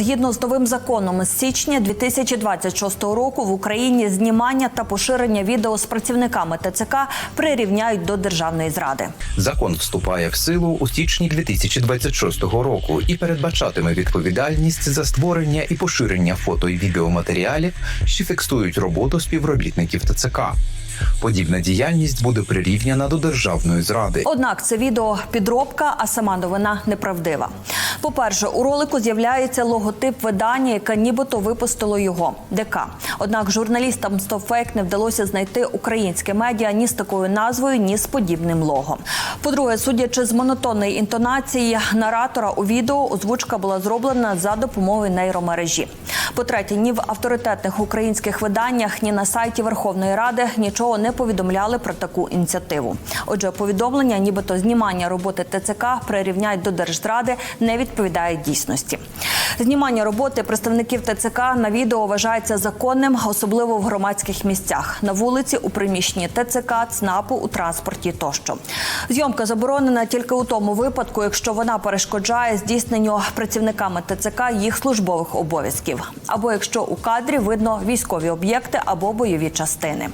Згідно з новим законом, з січня 2026 року в Україні знімання та поширення відео з працівниками ТЦК прирівняють до державної зради. Закон вступає в силу у січні 2026 року і передбачатиме відповідальність за створення і поширення фото і відеоматеріалів, що фіксують роботу співробітників ТЦК. Подібна діяльність буде прирівняна до державної зради. Однак це відео підробка, а сама новина неправдива. По-перше, у ролику з'являється логотип видання, яке нібито випустило його ДК. Однак журналістам StopFake не вдалося знайти українське медіа ні з такою назвою, ні з подібним лого. По-друге, судячи з монотонної інтонації наратора у відео, озвучка була зроблена за допомогою нейромережі. По-третє, ні в авторитетних українських виданнях, ні на сайті Верховної Ради нічого не повідомляли про таку ініціативу. Отже, повідомлення, нібито знімання роботи ТЦК прирівняють до держзради, не відповідає дійсності. Знімання роботи представників ТЦК на відео вважається законним, особливо в громадських місцях на вулиці, у приміщенні ТЦК, ЦНАПу, у транспорті тощо. Зйомка заборонена тільки у тому випадку, якщо вона перешкоджає здійсненню працівниками ТЦК їх службових обов'язків, або якщо у кадрі видно військові об'єкти або бойові частини.